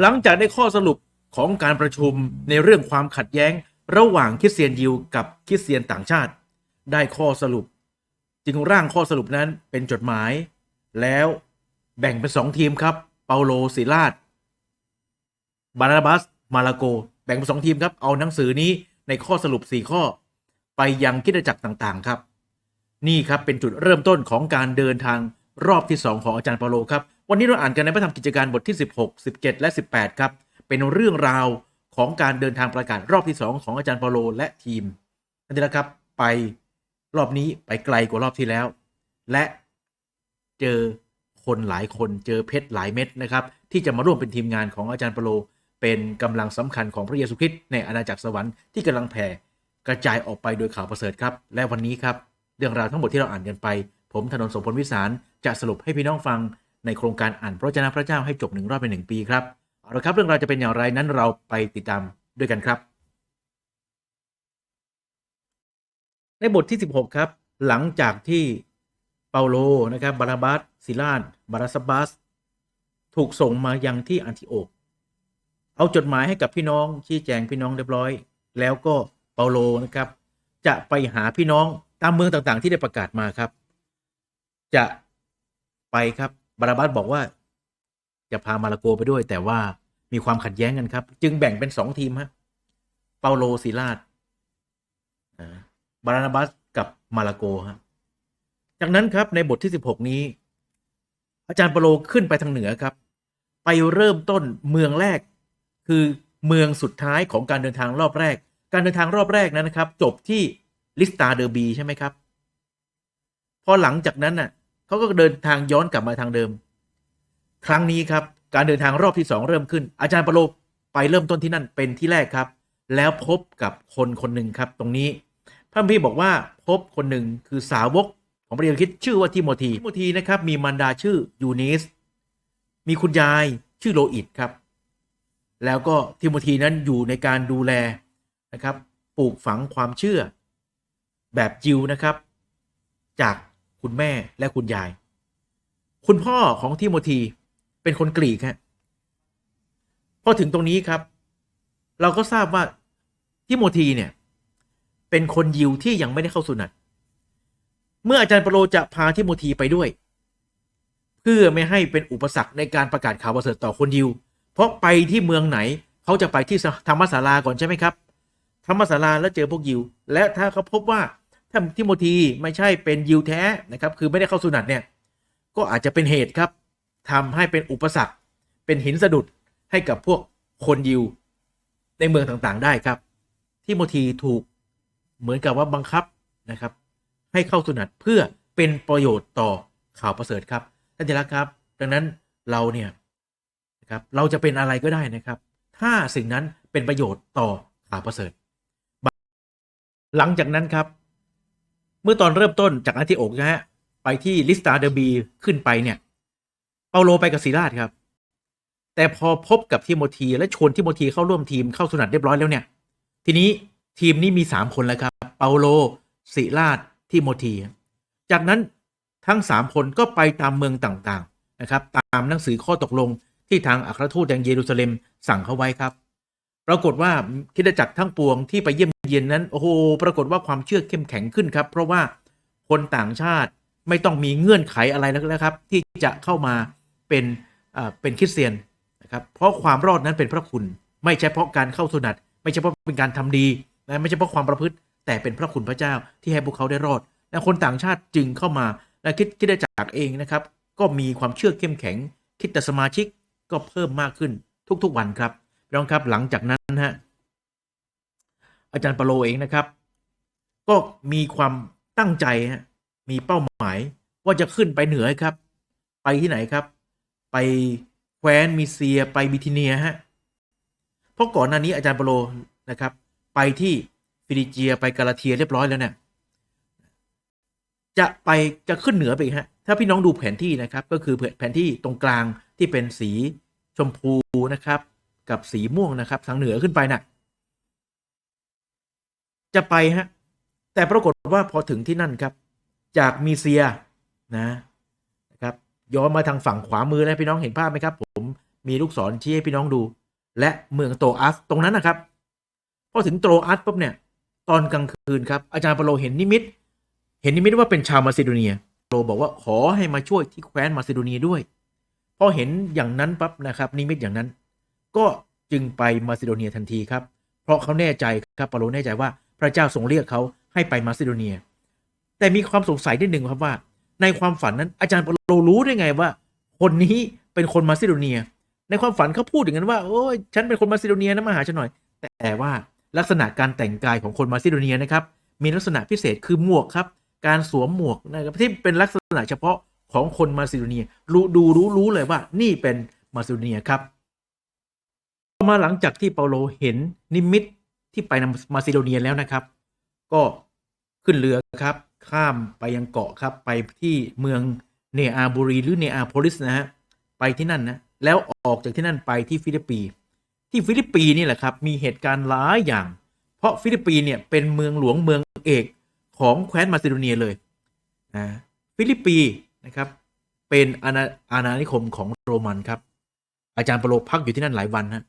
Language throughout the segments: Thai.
หลังจากได้ข้อสรุปของการประชุมในเรื่องความขัดแย้งระหว่างคริสเตียนยิวกับคริสเตียนต่างชาติ ได้ข้อสรุป จึงร่างข้อสรุปนั้นเป็นจดหมาย แล้วแบ่งเป็นสองทีมครับ เปาโลศิลาดบานาบัส มาลาโก แบ่งเป็นสองทีมครับ เอาหนังสือนี้ในข้อสรุป 4 ข้อ ไปยังคิดจักรต่างๆ ครับ นี่ครับเป็นจุดเริ่มต้นของการเดินทางรอบที่ 2 ของอาจารย์เปาโลครับ วันนี้เราอ่านกันในพระธรรมกิจการบทที่ 16 17 และ 18 ครับ เป็นเรื่องราวของการเดินทางประกาศรอบที่ 2 ของอาจารย์เปาโลและทีมนั่นเองครับไปรอบนี้ไปไกลกว่ารอบที่แล้ว และเจอคนหลายคนเจอเพชรหลายเม็ดนะครับ ที่จะมาร่วมเป็นทีมงานของอาจารย์เปาโล เป็นกำลังสำคัญของพระเยซูคริสต์ในอาณาจักรสวรรค์ที่กำลังแผ่กระจายออกไปโดยข่าวประเสริฐครับ และวันนี้ครับเรื่องราวทั้งหมดที่เราอ่านกันไป ผมธนนสมพลวิสารจะสรุปให้พี่น้องฟัง ในโครงการอ่านพระเจ้าพระเจ้าให้จบหนึ่งรอบเป็นหนึ่งปีครับเอาละครับเรื่องราวจะเป็นอย่างไรนั้นเราไปติดตามด้วยกันครับ ในบทที่ 16 ครับ หลังจากที่เปาโลนะครับบาราบัสซิลาดบาราสบัสถูกส่งมายังที่อันทิโอกเอาจดหมายให้กับพี่น้องชี้แจงพี่น้องเรียบร้อย แล้วก็เปาโลนะครับ จะไปหาพี่น้องตามเมืองต่างๆ ที่ได้ประกาศมาครับ จะไปครับ บาราบัสบอกว่า จะพามาลาโกไปด้วย แต่ว่ามีความขัดแย้งกันครับ จึงแบ่งเป็นสองทีมฮะเปาโลศิลาดบาราบัสกับมาลาโกฮะจากนั้นครับในบทที่ 16 นี้ อาจารย์เปาโลขึ้นไปทางเหนือครับ ไปเริ่มต้นเมืองแรก คือเมืองสุดท้ายของการเดินทางรอบแรก การเดินทางรอบแรกนั้นนะครับ จบที่ลิสตาเดอร์บีใช่ไหมครับ พอหลังจากนั้นน่ะ เขาก็เดินทางย้อนกลับมาทางเดิม ครั้งนี้ครับ การเดินทางรอบที่สองเริ่มขึ้น อาจารย์ปาโลไปเริ่มต้นที่นั่นเป็นที่แรกครับ แล้วพบกับคนคนหนึ่งครับ ตรงนี้พระคัมภีร์บอกว่าพบคนหนึ่งคือสาวกของพระเยซูคริสต์ชื่อว่าทิโมธีทิโมธีนะครับมีมารดาชื่อยูนิสมีคุณยายชื่อโลอิดครับ แล้วก็ทิโมธีนั้นอยู่ในการดูแลนะครับ ปลูกฝังความเชื่อ แบบจิวนะครับ จาก คุณแม่และคุณยาย คุณพ่อของทิโมธีเป็นคนกรีกฮะพอถึงตรงนี้ครับ เราก็ทราบว่าทิโมธีเนี่ย เป็นคนยิวที่ยังไม่ได้เข้าสุนัตเมื่ออาจารย์เปโลจะพาทิโมธีไปด้วย เพื่อไม่ให้เป็นอุปสรรคในการประกาศข่าวประเสริฐต่อคนยิว เพราะไปที่เมืองไหนเขาจะไปที่ธรรมศาลาก่อนใช่ไหมครับธรรมศาลาแล้วเจอพวกยิว และถ้าเขาพบว่า ถ้าทิโมธีไม่ใช่เป็นยิวแท้นะครับคือไม่ได้เข้าสุนัตเนี่ยก็อาจจะเป็นเหตุครับทำให้เป็นอุปสรรค เป็นหินสะดุดให้กับพวกคนยิวในเมืองต่างๆได้ครับทิโมธีถูกเหมือนกับว่าบังคับนะครับ ให้เข้าสุนัตเพื่อเป็นประโยชน์ต่อข่าวประเสริฐครับท่านที่รักครับ ดังนั้นเราเนี่ยนะครับเราจะเป็นอะไรก็ได้นะครับ ถ้าสิ่งนั้นเป็นประโยชน์ต่อข่าวประเสริฐ หลังจากนั้นครับ เมื่อตอนเริ่มต้นจากอันที่อกนะฮะ ไปที่ลิสตาเดอร์บีขึ้นไปเนี่ย เปาโลไปกับศิลาดครับ แต่พอพบกับทิโมธีและชวนทิโมธีเข้าร่วมทีมเข้าสุนัตเรียบร้อยแล้วเนี่ย ทีนี้ทีมนี้มีสามคนแล้วครับ เปาโลศิลาดทิโมธีจากนั้นทั้งสามคนก็ไปตามเมืองต่างๆนะครับ ตามหนังสือข้อตกลงที่ทางอัครทูตแดงเยรูซาเล็มสั่งเขาไว้ครับ ปรากฏว่าคิดจักรทั้งปวงที่ไปเยี่ยมเยียนนั้นโอ้โหปรากฏว่าความเชื่อเข้มแข็งขึ้นครับ เพราะว่าคนต่างชาติไม่ต้องมีเงื่อนไขอะไรแล้วครับ ที่จะเข้ามาเป็นอ่าเป็นคริสเตียนนะครับเพราะความรอดนั้นเป็นพระคุณ ไม่ใช่เพราะการเข้าสุนัตไม่ใช่เพราะเป็นการทำดีนะไม่ใช่เพราะความประพฤติ แต่เป็นพระคุณพระเจ้าที่ให้พวกเขาได้รอดและคนต่างชาติจึงเข้ามาและคิดคิดได้จากเองนะครับ ก็มีความเชื่อเข้มแข็ง คิดแต่สมาชิกก็เพิ่มมากขึ้นทุกๆวันครับ พี่น้องครับหลังจากนั้นฮะอาจารย์ปาโลเองนะครับ ก็มีความตั้งใจฮะมีเป้าหมายว่าจะขึ้นไปเหนือครับ ไปที่ไหนครับ ไปแคว้นมีเซียไปบิทิเนียฮะเพราะก่อนหน้านี้อาจารย์ปาโลนะครับ ไปที่ฟิลิเจียไปกาลาเทียเรียบร้อยแล้วเนี่ยจะไปจะขึ้นเหนือไปอีกฮะ ถ้าพี่น้องดูแผนที่นะครับ ก็คือแผนที่ตรงกลางที่เป็นสีชมพูนะครับ กับสีม่วงนะครับ ทางเหนือขึ้นไปน่ะ จะไปฮะ แต่ปรากฏว่าพอถึงที่นั่นครับ จากมีเซียนะนะครับย้อนมาทางฝั่งขวามือนะพี่น้องเห็นภาพไหมครับ ผมมีลูกศรชี้ให้พี่น้องดู และเมืองโตอัสตรงนั้นนะครับ พอถึงโตอัสปุ๊บเนี่ย ตอนกลางคืนครับ อาจารย์เปโลเห็นนิมิต เห็นนิมิตว่าเป็นชาวมาซิโดเนียปโลบอกว่าขอให้มาช่วยที่แคว้นมาซิโดเนียด้วยพอเห็นอย่างนั้นปั๊บนะครับ นิมิตอย่างนั้น ก็จึงไปมาซิโดเนียทันทีครับ เพราะเขาแน่ใจครับเปาโลแน่ใจว่าพระเจ้าทรงเรียกเขาให้ไปมาซิโดเนีย แต่มีความสงสัยนิดหนึ่งครับว่า ในความฝันนั้นอาจารย์เปาโลรู้ได้ไงว่า คนนี้เป็นคนมาซิโดเนีย ในความฝันเขาพูดอย่างนั้นว่าโอ้ยฉันเป็นคนมาซิโดเนียนะมาหาฉันหน่อย แต่ว่าลักษณะการแต่งกายของคนมาซิโดเนียนะครับมีลักษณะพิเศษคือหมวกครับ การสวมหมวกนะครับที่เป็นลักษณะเฉพาะของคนมาซิโดเนียรู้ดูรู้รู้เลยว่านี่เป็นมาซิโดเนียครับ ต่อมาหลังจากที่เปาโลเห็นนิมิตที่ไปมาซิโดเนียแล้วนะครับ ก็ขึ้นเรือครับ ข้ามไปยังเกาะครับ ไปที่เมืองเนอาบุรีหรือเนอาโพลิสนะฮะไปที่นั่นนะแล้วออกจากที่นั่นไปที่ฟิลิปปี ที่ฟิลิปปีนี่แหละครับมีเหตุการณ์หลายอย่าง เพราะฟิลิปปีเนี่ยเป็นเมืองหลวงเมืองเอกของแคว้นมาซิโดเนียเลยนะฟิลิปปีนะครับเป็นอาณาอาณานิคมของโรมันครับ อาจารย์เปาโลพักอยู่ที่นั่นหลายวันฮะ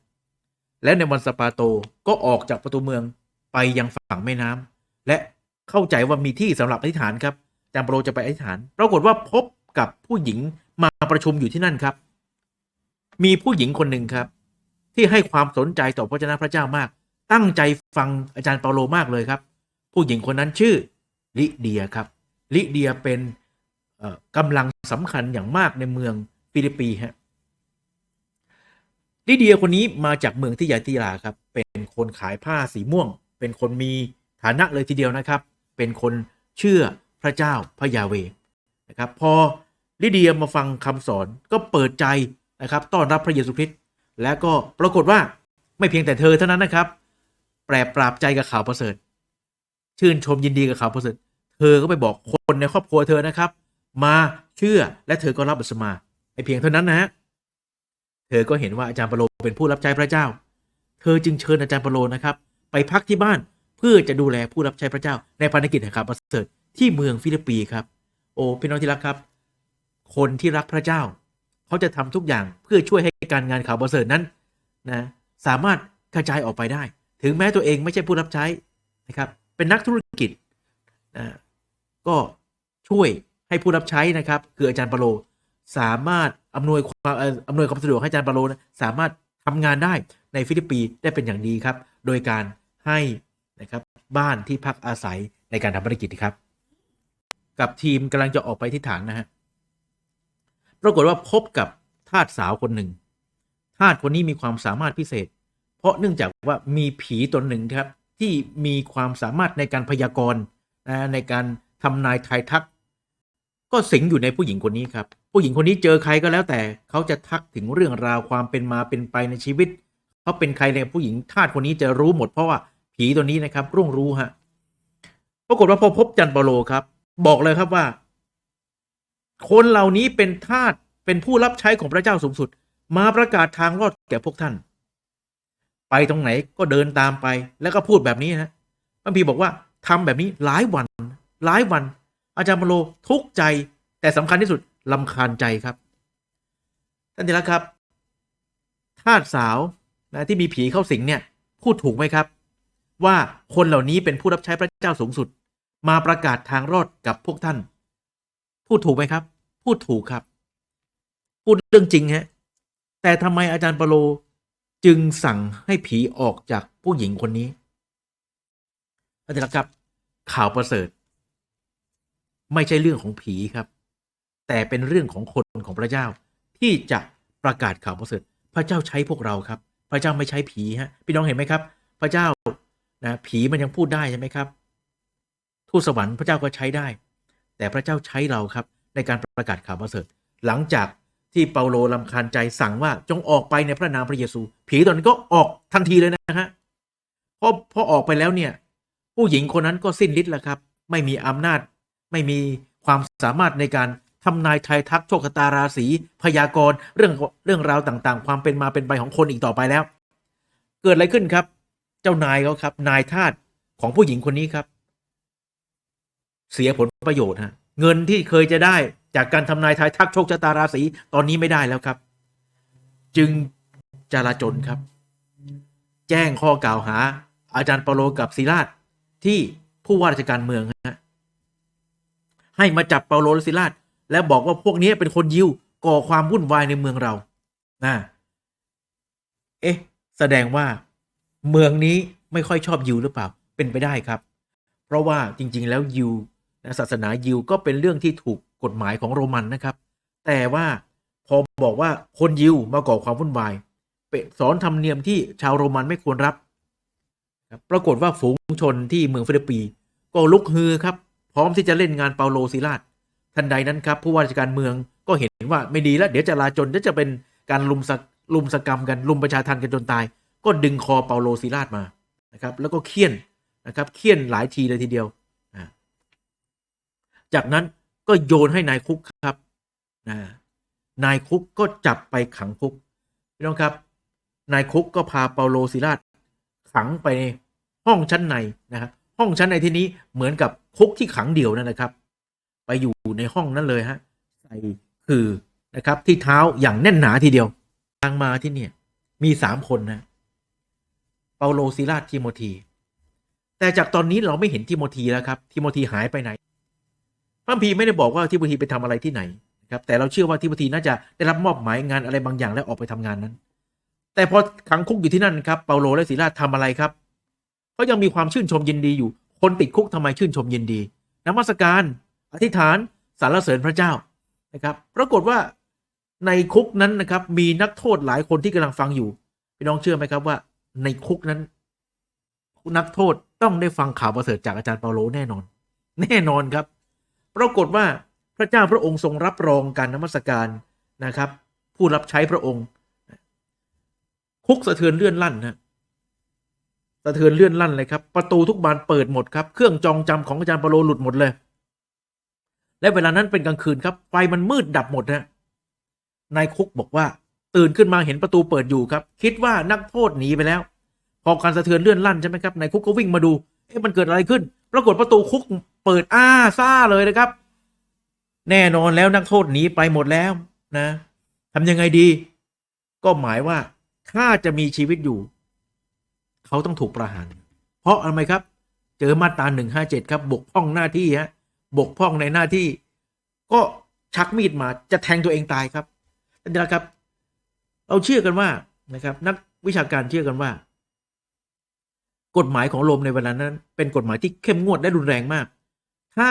และในวันสปาโตก็ออกจากประตูเมืองไปยังฝั่งแม่น้ำและเข้าใจว่ามีที่สำหรับอธิษฐานครับจารย์เปาโลจะไปอธิษฐาน ปรากฏว่าพบกับผู้หญิงมาประชุมอยู่ที่นั่นครับ มีผู้หญิงคนหนึ่งครับ ที่ให้ความสนใจต่อพระเจ้าพระเจ้ามาก ตั้งใจฟังอาจารย์เปาโลมากเลยครับ ผู้หญิงคนนั้นชื่อลิเดียครับ ลิเดียเป็นกำลังสำคัญอย่างมากในเมืองฟิลิปปีฮะ ลิเดียคนนี้มาจากเมืองที่ยาติลาครับ เป็นคนขายผ้าสีม่วง เป็นคนมีฐานะเลยทีเดียวนะครับ เป็นคนเชื่อพระเจ้าพระยาเวนะครับ พอลิเดียมาฟังคำสอนก็เปิดใจนะครับต้อนรับพระเยซูคริสต์แล้วก็ปรากฏว่าไม่เพียงแต่เธอเท่านั้นนะครับ แปรปราบใจกับข่าวประเสริฐ ชื่นชมยินดีกับข่าวประเสริฐ เธอก็ไปบอกคนในครอบครัวเธอนะครับ มาเชื่อและเธอก็รับบัพติศมาไอ้เพียงเท่านั้นนะฮะ เธอก็เห็นว่าอาจารย์ปาโลเป็นผู้รับใช้พระเจ้า เธอจึงเชิญอาจารย์ปาโลนะครับ ไปพักที่บ้านเพื่อจะดูแลผู้รับใช้พระเจ้า ในภารกิจแห่งข่าวประเสริฐที่เมืองฟิลิปปีครับ โอ้พี่น้องที่รักครับ คนที่รักพระเจ้า เขาจะทำทุกอย่างเพื่อช่วยให้การงานข่าวประเสริฐนั้นนะสามารถกระจายออกไปได้ ถึงแม้ตัวเองไม่ใช่ผู้รับใช้นะครับ เป็นนักธุรกิจนะก็ช่วยให้ผู้รับใช้นะครับ คืออาจารย์ปาโลสามารถ อำนวยความอำนวยความสะดวกให้อาจารย์ปาโลนะสามารถทำงานได้ในฟิลิปปีได้เป็นอย่างดีครับ โดยการให้นะครับบ้านที่พักอาศัยในการทำภารกิจครับ กับทีมกำลังจะออกไปที่ฐานนะฮะปรากฏว่าพบกับทาสสาวคนหนึ่งทาสคนนี้มีความสามารถพิเศษ เพราะเนื่องจากว่ามีผีตนหนึ่งครับที่มีความสามารถในการพยากรณ์ในการทำนายทายทัก ก็สิงอยู่ในผู้หญิงคนนี้ครับ ผู้หญิงคนนี้เจอใครก็แล้วแต่เขาจะทักถึงเรื่องราวความเป็นมาเป็นไปในชีวิตเขาเป็นใครเนี่ยผู้หญิงทาสคนนี้จะรู้หมดเพราะว่าผีตัวนี้นะครับร่วงรู้ฮะปรากฏว่าพอพบจันเปโลครับ บอกเลยครับว่า คนเหล่านี้เป็นทาสเป็นผู้รับใช้ของพระเจ้าสูงสุด มาประกาศทางรอดแก่พวกท่าน ไปตรงไหนก็เดินตามไปแล้วก็พูดแบบนี้นะพระพีบอกว่าทำแบบนี้หลายวัน หลายวัน อาจารย์เปโลทุกใจแต่สำคัญที่สุด ลำคาญใจครับ ท่านที่รักครับทาสสาวนะที่มีผีเข้าสิงเนี่ยพูดถูกไหมครับ ว่าคนเหล่านี้เป็นผู้รับใช้พระเจ้าสูงสุด มาประกาศทางรอดกับพวกท่าน พูดถูกไหมครับ พูดถูกครับ พูดเรื่องจริงฮะแต่ทำไมอาจารย์เปาโลจึงสั่งให้ผีออกจากผู้หญิงคนนี้ท่านที่รักครับ ข่าวประเสริฐ ไม่ใช่เรื่องของผีครับ แต่เป็นเรื่องของคนของพระเจ้า ที่จะประกาศข่าวประเสริฐพระเจ้าใช้พวกเราครับ พระเจ้าไม่ใช้ผีฮะพี่น้องเห็นไหมครับ พระเจ้านะผีมันยังพูดได้ใช่ไหมครับทูตสวรรค์พระเจ้าก็ใช้ได้ แต่พระเจ้าใช้เราครับในการประกาศข่าวประเสริฐ หลังจากที่เปาโลลำคาญใจสั่งว่าจงออกไปในพระนามพระเยซู ผีตอนนั้นก็ออกทันทีเลยนะฮะพอพอออกไปแล้วเนี่ย ผู้หญิงคนนั้นก็สิ้นฤทธิ์แล้วครับ ไม่มีอำนาจไม่มีความสามารถในการ ทำนายทายทักโชคชะตาราศีพยากรณ์เรื่องเรื่องราวต่างๆ ความเป็นมาเป็นไปของคนอีกต่อไปแล้ว เกิดอะไรขึ้นครับ เจ้านายเขาครับ นายทาสของผู้หญิงคนนี้ครับ เสียผลประโยชน์ฮะเงินที่เคยจะได้จากการทำนายทายทักโชคชะตาราศีตอนนี้ไม่ได้แล้วครับ จึงจลาจลครับ แจ้งข้อกล่าวหา อาจารย์เปาโลกับศิลาดที่ผู้ว่าราชการเมืองฮะให้มาจับเปาโลและศิลาด แล้วบอกว่าพวกนี้เป็นคนยิวก่อความวุ่นวายในเมืองเรานะเอ๊ะ แสดงว่าเมืองนี้ไม่ค่อยชอบยิวหรือเปล่า เป็นไปได้ครับ เพราะว่าจริง ๆ แล้วยิวนศาสนายิวก็เป็นเรื่องที่ถูกกฎหมายของโรมันนะครับ แต่ว่าพอบอกว่าคนยิวมาก่อความวุ่นวายเป็นสอนธรรมเนียมที่ชาวโรมันไม่ควรรับครับปรากฏว่าฝูงชนที่เมืองฟิลิปปีก็ลุกฮือครับ พร้อมที่จะเล่นงานเปาโลซิลาด ทันใดนั้นครับผู้ว่าราชการเมืองก็เห็นว่าไม่ดีแล้ว เดี๋ยวจะลาจนเดี๋ยวจะเป็นการลุมสักลุมสกรรมกันลุมประชาทันกันจนตาย ก็ดึงคอเปาโลซิลาดมานะครับ แล้วก็เคี่ยนนะครับเคี่ยนหลายทีเลยทีเดียว จากนั้นก็โยนให้นายคุกครับนะนายคุกก็จับไปขังคุกพี่น้องครับ นายคุกก็พาเปาโลซิลาดขังไปห้องชั้นในนะครับห้องชั้นในที่นี้เหมือนกับคุกที่ขังเดี่ยวนั่นนะครับ ไปอยู่ในห้องนั้นเลยฮะใส่คือนะครับ ที่เท้าอย่างแน่นหนาทีเดียวทางมาที่เนี่ยมีสามคนนะเปาโลซิลาทิโมธี แต่จากตอนนี้เราไม่เห็นทิโมธีแล้วครับทิโมธีหายไปไหนพระคัมภีไม่ได้บอกว่าทิโมธีไปทำอะไรที่ไหนครับแต่เราเชื่อว่าทิโมธีน่าจะได้รับมอบหมายงานอะไรบางอย่างแล้วออกไปทำงานนั้น แต่พอขังคุกอยู่ที่นั่นครับเปาโลและซิลาสทำอะไรครับเขายังมีความชื่นชมยินดีอยู่ คนติดคุกทำไมชื่นชมยินดีนมัสการ อธิษฐานสรรเสริญพระเจ้านะครับ ปรากฏว่าในคุกนั้นนะครับมีนักโทษหลายคนที่กำลังฟังอยู่พี่น้องเชื่อไหมครับว่า ในคุกนั้นนักโทษต้องได้ฟังข่าวประเสริฐจากอาจารย์เปาโลแน่นอน แน่นอนครับ ปรากฏว่าพระเจ้าพระองค์ทรงรับรองการนมัสการนะครับ ผู้รับใช้พระองค์ คุกสะเทือนเลื่อนลั่นนะสะเทือนเลื่อนลั่นเลยครับ ประตูทุกบานเปิดหมดครับ เครื่องจองจำของอาจารย์เปาโลหลุดหมดเลย และเวลานั้นเป็นกลางคืนครับ ไฟมันมืดดับหมดนะนายคุกบอกว่า ตื่นขึ้นมาเห็นประตูเปิดอยู่ครับ คิดว่านักโทษหนีไปแล้ว พอการสะเทือนเลื่อนลั่นใช่ไหมครับนายคุกก็วิ่งมาดูเอ๊ะมันเกิดอะไรขึ้น ปรากฏประตูคุกเปิดอ้าซ่าเลยนะครับ แน่นอนแล้วนักโทษหนีไปหมดแล้วนะทำยังไงดี ก็หมายว่าถ้าจะมีชีวิตอยู่ เขาต้องถูกประหาร เพราะอะไรครับ เจอมาตราหนึ่งห้าเจ็ดครับบกพร่องหน้าที่ฮะ บกพร่องในหน้าที่ ก็ชักมีดมาจะแทงตัวเองตายครับนั่นแหละครับ เราเชื่อกันว่านะครับ นักวิชาการเชื่อกันว่า กฎหมายของโรมในเวลานั้น เป็นกฎหมายที่เข้มงวดและรุนแรงมาก ถ้า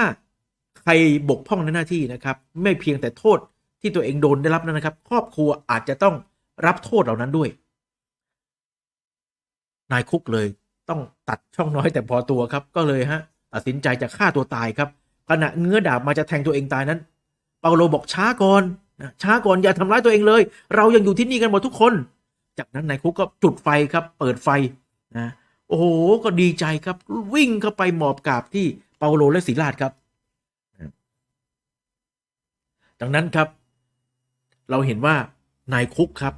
ใครบกพร่องในหน้าที่นะครับ ไม่เพียงแต่โทษที่ตัวเองโดนได้รับนะครับ ครอบครัวอาจจะต้องรับโทษเหล่านั้นด้วย นายคุกเลยต้องตัดช่องน้อยแต่พอตัวครับ ก็เลยฮะตัดสินใจจะฆ่าตัวตายครับ ขณะเงื้อดาบมาจะแทงตัวเองตายนั้น เปาโลบอกช้าก่อนนะช้าก่อนอย่าทำร้ายตัวเองเลย เรายังอยู่ที่นี่กันหมดทุกคน จากนั้นนายคุกก็จุดไฟครับ เปิดไฟนะโอ้โหก็ดีใจครับ วิ่งเข้าไปหมอบกราบที่เปาโลและศิลาดครับดังนั้นครับ เราเห็นว่านายคุกครับ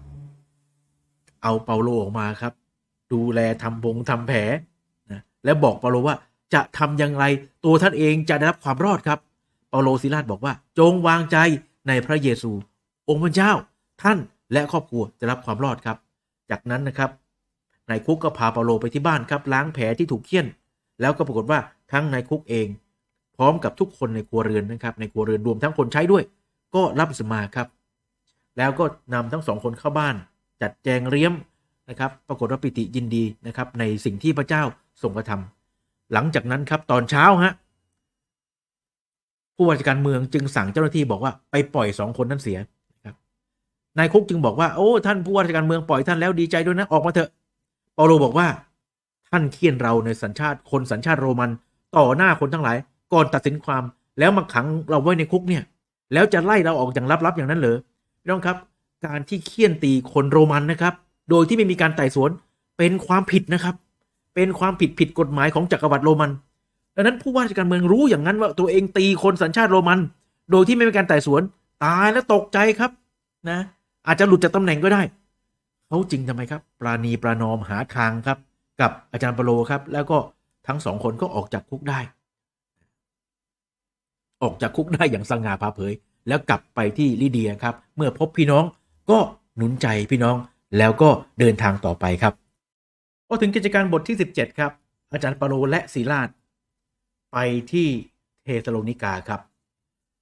เอาเปาโลออกมาครับ ดูแลทำบงทำแผลนะแล้วบอกเปาโลว่า จะทำอย่างไรตัวท่านเองจะได้รับความรอดครับเปาโลซิลาสบอกว่า จงวางใจในพระเยซู องค์พระเจ้า ท่านและครอบครัวจะรับความรอดครับ จากนั้นนะครับนายคุกก็พาเปาโลไปที่บ้านครับล้างแผลที่ถูกเคี่ยน แล้วก็ปรากฏว่าทั้งนายคุกเอง พร้อมกับทุกคนในครัวเรือนนะครับ ในครัวเรือนรวมทั้งคนใช้ด้วย ก็รับสมาครับ แล้วก็นำทั้งสองคนเข้าบ้าน จัดแจงเรียมนะครับ ปรากฏว่าปิติยินดีนะครับในสิ่งที่พระเจ้าทรงกระทำ หลังจากนั้นครับตอนเช้าฮะผู้ว่าราชการเมืองจึงสั่งเจ้าหน้าที่บอกว่าไปปล่อยสองคนนั้นเสียนะครับนายคุกจึงบอกว่าโอ้ท่านผู้ว่าราชการเมืองปล่อยท่านแล้วดีใจด้วยนะออกมาเถอะเปาโลบอกว่า ท่านเคี่ยนเราในสัญชาติคนสัญชาติโรมันต่อหน้าคนทั้งหลาย ก่อนตัดสินความแล้วมาขังเราไว้ในคุกเนี่ย แล้วจะไล่เราออกอย่างลับๆอย่างนั้นเหรอพี่น้องครับ การที่เคี่ยนตีคนโรมันนะครับ โดยที่ไม่มีการไต่สวนเป็นความผิดนะครับ เป็นความผิดผิดกฎหมายของจักรวรรดิโรมัน ดังนั้นผู้ว่าราชการเมืองรู้อย่างนั้นว่าตัวเองตีคนสัญชาติโรมัน โดยที่ไม่มีการไต่สวน ตายแล้วตกใจครับนะ อาจจะหลุดจากตำแหน่งก็ได้เขาจริงทำไมครับ ปราณีประนอมหาทางครับ กับอาจารย์เปโลครับ แล้วก็ทั้งสองคนก็ออกจากคุกได้ ออกจากคุกได้อย่างสง่าผ่าเผย แล้วกลับไปที่ลิเดียครับ เมื่อพบพี่น้องก็หนุนใจพี่น้องแล้วก็เดินทางต่อไปครับ พอถึงกิจการบทที่ 17 ครับ อาจารย์เปาโลและศิลาดไปที่เทสโลนิกาครับ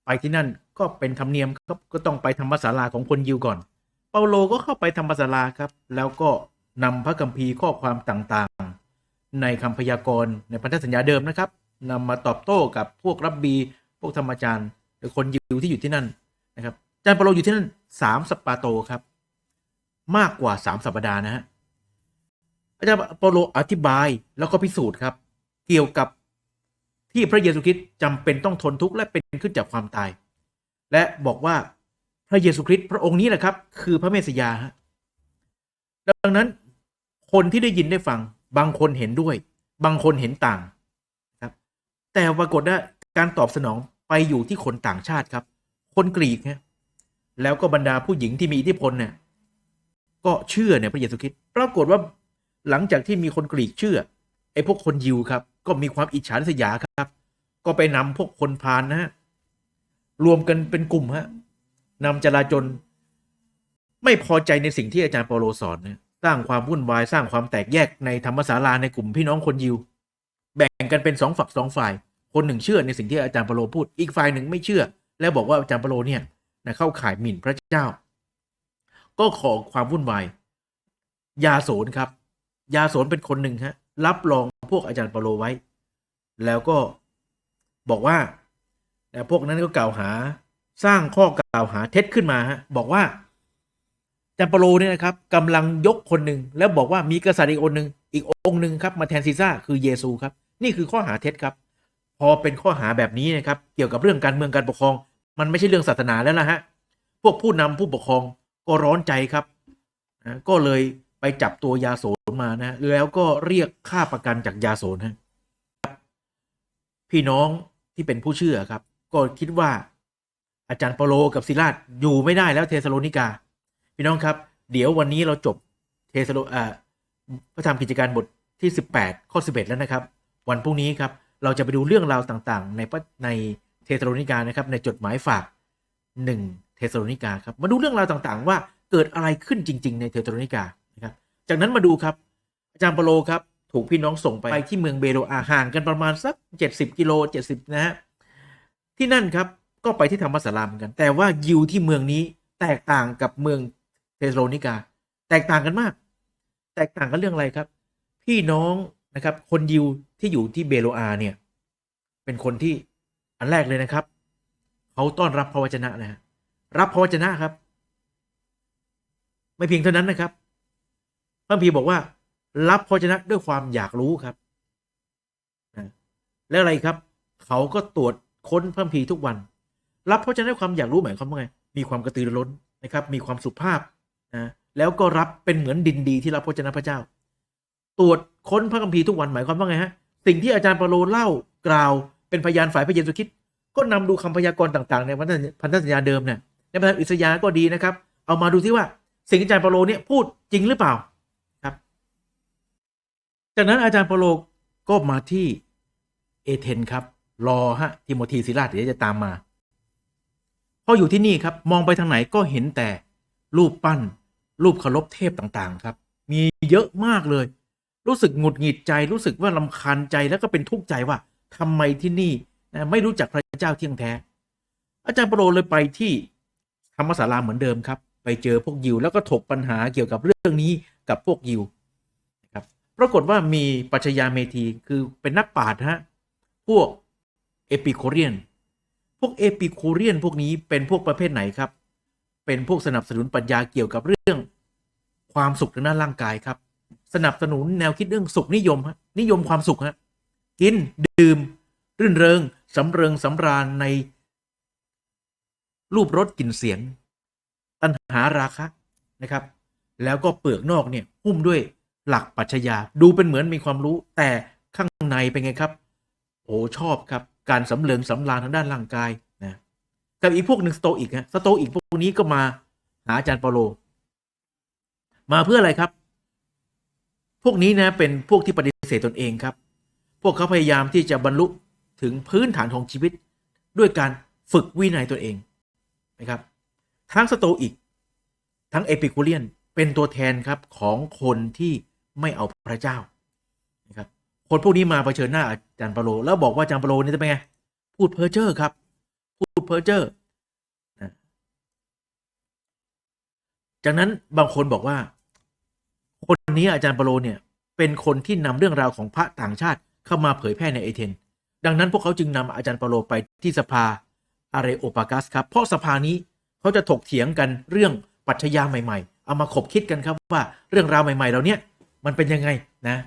ไปที่นั่นก็เป็นธรรมเนียมครับก็ต้องไปธรรมศาลาของคนยิวก่อน เปาโลก็เข้าไปธรรมศาลาครับ แล้วก็นำพระคัมภีร์ข้อความต่างๆ ในคำพยากรณ์ในพันธสัญญาเดิมนะครับนำมาตอบโต้กับพวกรับบี พวกธรรมจารย์หรือคนยิวที่อยู่ที่นั่นนะครับอาจารย์เปาโลอยู่ที่นั่นสามสัปปาโตครับ มากกว่าสามสัปดาห์นะฮะ อาจารย์เปาโลอธิบายแล้วก็พิสูจน์ครับ เกี่ยวกับที่พระเยซูคริสต์จำเป็นต้องทนทุกข์และเป็นขึ้นจากความตาย และบอกว่าพระเยซูคริสต์พระองค์นี้แหละครับ คือพระเมสสยาฮะดังนั้นคนที่ได้ยินได้ฟังบางคนเห็นด้วย บางคนเห็นต่างครับ แต่ปรากฏว่าการตอบสนองไปอยู่ที่คนต่างชาติครับ คนกรีกฮะแล้วก็บรรดาผู้หญิงที่มีอิทธิพลเนี่ยก็เชื่อในพระเยซูคริสต์ปรากฏว่า หลังจากที่มีคนกรีกเชื่อไอ้พวกคนยิวครับ ก็มีความอิจฉาริษยาครับ ก็ไปนำพวกคนพาลนะฮะรวมกันเป็นกลุ่มฮะนำจลาจลไม่พอใจในสิ่งที่อาจารย์เปาโลสอนนี่ยสร้างความวุ่นวายสร้างความแตกแยกในธรรมศาลาในกลุ่มพี่น้องคนยิว แบ่งกันเป็นสองฝักสองฝ่าย คนหนึ่งเชื่อในสิ่งที่อาจารย์เปาโลพูดอีกฝ่ายหนึ่งไม่เชื่อ แล้วบอกว่าอาจารย์เปาโลเนี่ยนะเข้าข่ายหมิ่นพระเจ้า ก็ขอความวุ่นวายยาโสนครับ ยาโสนเป็นคนหนึ่งฮะรับรองพวกอาจารย์เปาโลไว้ แล้วก็บอกว่าแต่พวกนั้นก็กล่าวหาสร้างข้อกล่าวหาเท็จขึ้นมาฮะบอกว่าอาจารย์เปาโลเนี่ยนะครับกำลังยกคนหนึ่งแล้วบอกว่ามีกษัตริย์อีกองหนึ่งอีกองหนึ่งครับมาแทนซีซ่าคือเยซูครับ นี่คือข้อหาเท็จครับ พอเป็นข้อหาแบบนี้นะครับ เกี่ยวกับเรื่องการเมืองการปกครอง มันไม่ใช่เรื่องศาสนาแล้วนะฮะพวกผู้นำผู้ปกครองก็ร้อนใจครับนะก็เลย ไปจับตัวยาโสนมานะ แล้วก็เรียกค่าประกันจากยาโสนฮะพี่น้องที่เป็นผู้เชื่อครับ ก็คิดว่าอาจารย์เปโลกับซิลาดอยู่ไม่ได้แล้วเทสโลนิกา พี่น้องครับ เดี๋ยววันนี้เราจบเทสโลอ่าพระธรรมกิจการบทที่ 18 ข้อ 11 แล้วนะครับ วันพรุ่งนี้ครับ เราจะไปดูเรื่องราวต่างๆ ในในเทสโลนิกานะครับ ในจดหมายฝาก 1 เทสโลนิกาครับ มาดูเรื่องราวต่างๆ ว่าเกิดอะไรขึ้นจริง ๆ ในเทสโลนิกา จากนั้นมาดูครับ อาจารย์เปโลครับ ถูกพี่น้องส่งไปไปที่เมืองเบโรอาห่างกันประมาณสัก 70 กิโล 70 นะฮะ ที่นั่นครับก็ไปที่ธรรมศาลาเหมือนกัน แต่ว่ายิวที่เมืองนี้แตกต่างกับเมืองเทสโลนิกา แตกต่างกันมาก แตกต่างกันเรื่องอะไรครับ พี่น้องนะครับ คนยิวที่อยู่ที่เบโรอาเนี่ย เป็นคนที่อันแรกเลยนะครับเขาต้อนรับพระวจนะนะฮะรับพระวจนะครับ ไม่เพียงเท่านั้นนะครับ พระพีบอกว่า รับพระวจนะด้วยความอยากรู้ครับนะแล้วอะไรครับ เขาก็ตรวจค้นพระพีทุกวัน รับพระวจนะด้วยความอยากรู้หมายความว่าไงมีความกระตือรือร้นนะครับ มีความสุภาพนะแล้วก็รับเป็นเหมือนดินดีที่รับพระวจนะพระเจ้า ตรวจค้นพระคัมภีร์ทุกวันหมายความว่าไงฮะสิ่งที่อาจารย์เปาโลเล่ากล่าวเป็นพยานฝ่ายพระเยซูคริสต์ก็นำดูคำพยากรณ์ต่าง ๆ ในพันธสัญญาเดิมเนี่ยในพระธรรมอิสยาก็ดีนะครับ เอามาดูที่ว่าสิ่งที่อาจารย์เปาโลเนี่ยพูดจริงหรือเปล่า จากนั้นอาจารย์เปโลก็มาที่เอเธนครับ รอฮะทิโมธีศิลาเดี๋ยวจะตามมา พออยู่ที่นี่ครับมองไปทางไหนก็เห็นแต่รูปปั้น รูปเคารพเทพต่างๆ ครับ มีเยอะมากเลย รู้สึกหงุดหงิดใจรู้สึกว่าลำคาญใจแล้วก็เป็นทุกข์ใจว่าทำไมที่นี่ไม่รู้จักพระเจ้าเที่ยงแท้ อาจารย์เปาโลเลยไปที่ธรรมศาลาเหมือนเดิมครับ ไปเจอพวกยิวแล้วก็ถกปัญหาเกี่ยวกับเรื่องนี้กับพวกยิว ปรากฏว่ามีปัชญาเมธีคือเป็นนักปราชญ์ฮะพวกเอปิโคเรียน พวกเอปิโคเรียนพวกนี้เป็นพวกประเภทไหนครับ เป็นพวกสนับสนุนปรัชญาเกี่ยวกับเรื่อง ความสุขทางด้านร่างกายครับ สนับสนุนแนวคิดเรื่องสุขนิยมฮะนิยมความสุขฮะกินดื่ม รื่นเริงสำเริงสำราญใน รูปรสกลิ่นเสียง ตัณหาราคะนะครับ แล้วก็เปลือกนอกเนี่ยหุ้มด้วย หลักปรัชญาดูเป็นเหมือนมีความรู้ แต่ข้างในเป็นไงครับ โอ้ชอบครับ การสำเริงสำราญทางด้านร่างกายนะกับอีกพวกหนึ่งสโตอีกฮะสโตอีกพวกนี้ก็มาหาอาจารย์เปาโล มาเพื่ออะไรครับ พวกนี้นะเป็นพวกที่ปฏิเสธตนเองครับ พวกเขาพยายามที่จะบรรลุถึงพื้นฐานของชีวิต ด้วยการฝึกวินัยตัวเองนะครับทั้งสโตอีก ทั้งเอปิคูเรียนเป็นตัวแทนครับของคนที่ ไม่เอาพระเจ้านะครับคนพวกนี้มาเผชิญหน้าอาจารย์เปาโลแล้วบอกว่าอาจารย์เปาโลนี่จะเป็นไงพูดเพ้อเจ้อครับ พูดเพ้อเจ้อจากนั้นบางคนบอกว่า คนนี้อาจารย์เปาโลเนี่ยเป็นคนที่นำเรื่องราวของพระต่างชาติเข้ามาเผยแพร่ในเอเธนดังนั้นพวกเขาจึงนำอาจารย์เปาโลไปที่สภาอาเรโอปากัสครับ เพราะสภานี้เขาจะถกเถียงกันเรื่องปรัชญาใหม่ ๆ เอามาขบคิดกันครับว่าเรื่องราวใหม่ๆเหล่าเนี้ย มันเป็นยังไงนะ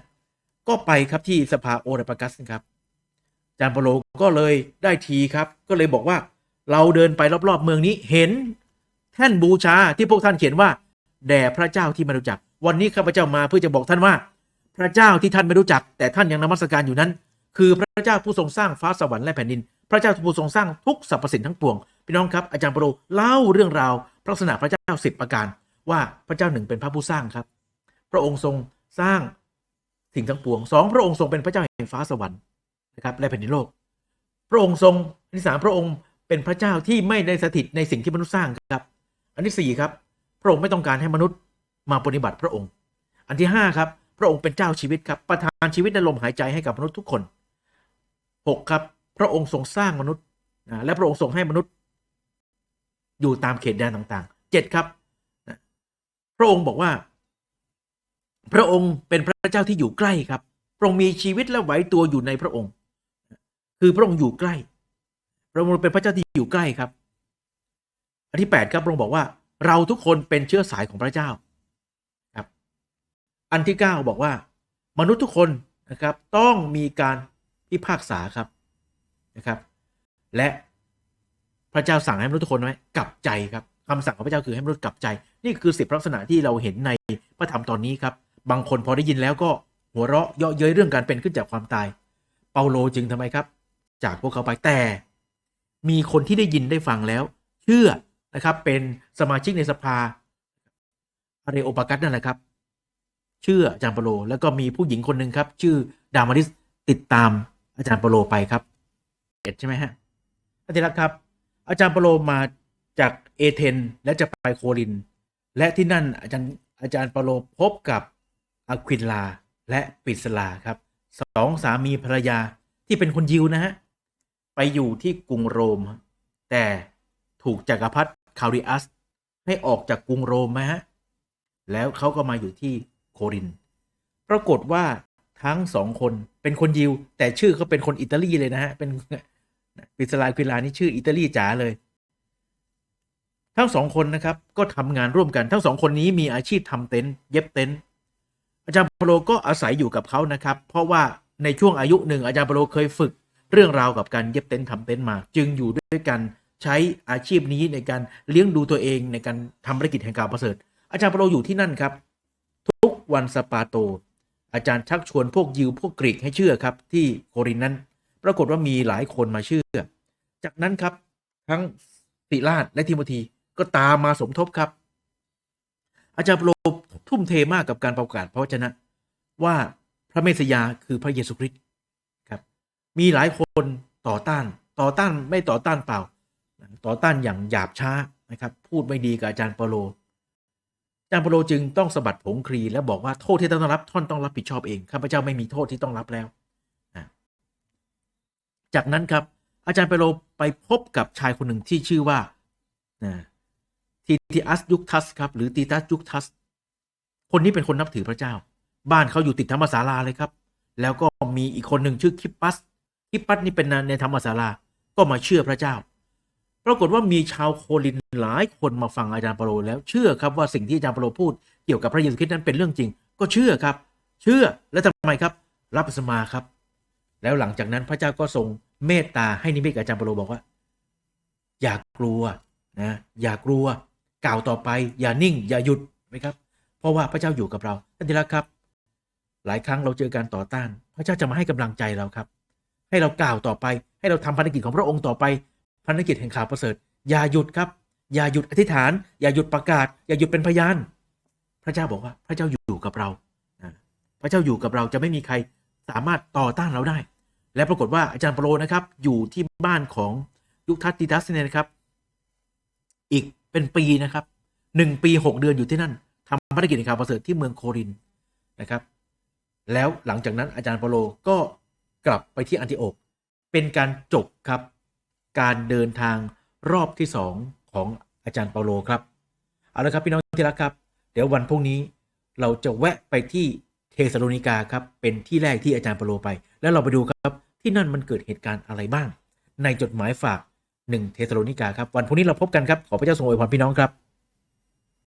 ก็ไปครับที่สภาโอเรปากัสครับอาจารย์เปโลก็เลยได้ทีครับ ก็เลยบอกว่าเราเดินไปรอบๆ เมืองนี้เห็นแท่นบูชาที่พวกท่านเขียนว่า แด่พระเจ้าที่ไม่รู้จัก วันนี้ข้าพเจ้ามาเพื่อจะบอกท่านว่า พระเจ้าที่ท่านไม่รู้จัก แต่ท่านยังนมัสการอยู่นั้น คือพระเจ้าผู้ทรงสร้างฟ้าสวรรค์และแผ่นดิน พระเจ้าผู้ทรงสร้างทุกสรรพสิ่งทั้งปวงพี่น้องครับอาจารย์เปโลเล่าเรื่องราวพระลักษณะพระเจ้าสิบประการ ว่าพระเจ้าหนึ่งเป็นพระผู้สร้างครับ พระองค์ทรง สร้างสิ่งทั้งปวงสองพระองค์ทรงเป็นพระเจ้าแห่งฟ้าสวรรค์นะครับและแผ่นดินโลก พระองค์ทรงอันที่สามพระองค์เป็นพระเจ้าที่ไม่ได้สถิตในสิ่งที่มนุษย์สร้างครับ อันที่สี่ครับ พระองค์ไม่ต้องการให้มนุษย์มาปฏิบัติพระองค์ อันที่ห้าครับ พระองค์เป็นเจ้าชีวิตครับประทานชีวิตและลมหายใจให้กับมนุษย์ทุกคนหกครับ พระองค์ทรงสร้างมนุษย์และพระองค์ทรงให้มนุษย์ อยู่ตามเขตแดนต่างๆเจ็ดครับพระองค์บอกว่า พระองค์เป็นพระเจ้าที่อยู่ใกล้ครับ พระองค์มีชีวิตและไหวตัวอยู่ในพระองค์ คือพระองค์อยู่ใกล้ พระองค์เป็นพระเจ้าที่อยู่ใกล้ครับ อันที่แปดครับพระองค์บอกว่า เราทุกคนเป็นเชื้อสายของพระเจ้าครับ อันที่เก้าบอกว่า มนุษย์ทุกคนนะครับต้องมีการพิพากษาครับนะครับ และพระเจ้าสั่งให้มนุษย์ทุกคนไว้กลับใจครับคำสั่งของพระเจ้าคือให้มนุษย์กลับใจ นี่คือสิบลักษณะที่เราเห็นในพระธรรมตอนนี้ครับ บางคนพอได้ยินแล้วก็หัวเราะเยาะเย้ยเรื่องการเป็นขึ้นจากความตาย เปาโลจึงทำไมครับ จากพวกเขาไปแต่ มีคนที่ได้ยินได้ฟังแล้ว เชื่อนะครับเป็นสมาชิกในสภาอาเรโอปากัสนั่นแหละครับ เชื่ออาจารย์เปาโล แล้วก็มีผู้หญิงคนหนึ่งครับ ชื่อดามาริสติดตามอาจารย์เปาโลไปครับเอ็ดใช่ไหมฮะท่านที่รักครับ อาจารย์เปาโลมาจากเอเธนและจะไปโคริน และที่นั่นอาจารย์อาจารย์เปาโลพบกับ อะควินลา และปิสลาครับสองสามีภรรยาที่เป็นคนยิวนะฮะ ไปอยู่ที่กรุงโรม แต่ถูกจักรพรรดิคาริอัส ให้ออกจากกรุงโรมนะฮะ แล้วเขาก็มาอยู่ที่โคริน ปรากฏว่าทั้งสองคนเป็นคนยิว แต่ชื่อเขาเป็นคนอิตาลีเลยนะฮะ เป็นปิสลาควินลานี่ชื่ออิตาลีจ๋าเลยทั้งสองคนนะครับก็ทำงานร่วมกันทั้งสองคนนี้มีอาชีพทำเต็นท์เย็บเต็นท์ อาจารย์เปโลก็อาศัยอยู่กับเขานะครับ เพราะว่าในช่วงอายุหนึ่งอาจารย์เปโลเคยฝึกเรื่องราวกับการเย็บเต็นท์ทำเต็นท์มา จึงอยู่ด้วยกันใช้อาชีพนี้ในการเลี้ยงดูตัวเองในการทำภารกิจแห่งการประเสริฐ อาจารย์เปโลอยู่ที่นั่นครับ ทุกวันสปาโต อาจารย์ชักชวนพวกยิวพวกกรีกให้เชื่อครับ ที่โครินธ์นั้น ปรากฏว่ามีหลายคนมาเชื่อ จากนั้นครับทั้งติลาดและทิโมธีก็ตามมาสมทบครับ อาจารย์เปโลทุ่มเทมากกับการประกาศพระวจนะ ว่าพระเมสยาคือพระเยซูคริสต์ครับ มีหลายคนต่อต้าน ต่อต้านไม่ต่อต้านเปล่า ต่อต้านอย่างหยาบช้านะครับ พูดไม่ดีกับอาจารย์เปโลอาจารย์เปโลจึงต้องสะบัดผงครีแล้วบอกว่าโทษที่ต้องรับท่านต้องรับผิดชอบเองข้าพเจ้าไม่มีโทษที่ต้องรับแล้ว จากนั้นครับอาจารย์เปโลไปพบกับชายคนหนึ่งที่ชื่อว่า ทีทีอัสยุคทัสครับหรือตีตัสยุคทัส คนนี้เป็นคนนับถือพระเจ้า บ้านเขาอยู่ติดธรรมศาลาเลยครับ แล้วก็มีอีกคนหนึ่งชื่อคิปปัสคิปปัสนี่เป็นในธรรมศาลาก็มาเชื่อพระเจ้า ปรากฏว่ามีชาวโคลินหลายคนมาฟังอาจารย์เปาโลแล้วเชื่อครับว่าสิ่งที่อาจารย์เปาโลพูดเกี่ยวกับพระเยซูคริสต์นั้นเป็นเรื่องจริง ก็เชื่อครับ เชื่อแล้วทำไมครับ รับสมาครับ แล้วหลังจากนั้นพระเจ้าก็ทรงเมตตาให้นิมิตกับอาจารย์เปาโลบอกว่า อย่ากลัวนะอย่ากลัว กล่าวต่อไปอย่านิ่ง อย่าหยุดไหมครับ เพราะว่าพระเจ้าอยู่กับเราท่านที่รักครับ หลายครั้งเราเจอการต่อต้าน พระเจ้าจะมาให้กำลังใจเราครับ ให้เรากล่าวต่อไป ให้เราทำภารกิจของพระองค์ต่อไปภารกิจแห่งข่าวประเสริฐ อย่าหยุดครับ อย่าหยุดอธิษฐาน อย่าหยุดประกาศ อย่าหยุดเป็นพยาน พระเจ้าบอกว่าพระเจ้าอยู่กับเราพระเจ้าอยู่กับเราจะไม่มีใครสามารถต่อต้านเราได้ และปรากฏว่าอาจารย์เปโลนะครับ อยู่ที่บ้านของยุคทัสติตัสเนี่ยนะครับ อีก เป็นปีนะครับหนึ่งปีหกเดือนอยู่ที่นั่นทำภารกิจในข่าวประเสริฐที่เมืองโครินนะครับ แล้วหลังจากนั้นอาจารย์เปาโลก็กลับไปที่อันติโอกเป็นการจบครับ การเดินทางรอบที่สองของอาจารย์เปาโลครับเอาละครับพี่น้องที่รักครับ เดี๋ยววันพรุ่งนี้เราจะแวะไปที่เทสโลนิกาครับเป็นที่แรกที่อาจารย์เปาโลไป แล้วเราไปดูครับที่นั่นมันเกิดเหตุการณ์อะไรบ้าง ในจดหมายฝาก หนึ่งเทสโลนิกาครับ วันพรุ่งนี้เราพบกันครับ ขอพระเจ้าทรงอวยพรพี่น้องครับ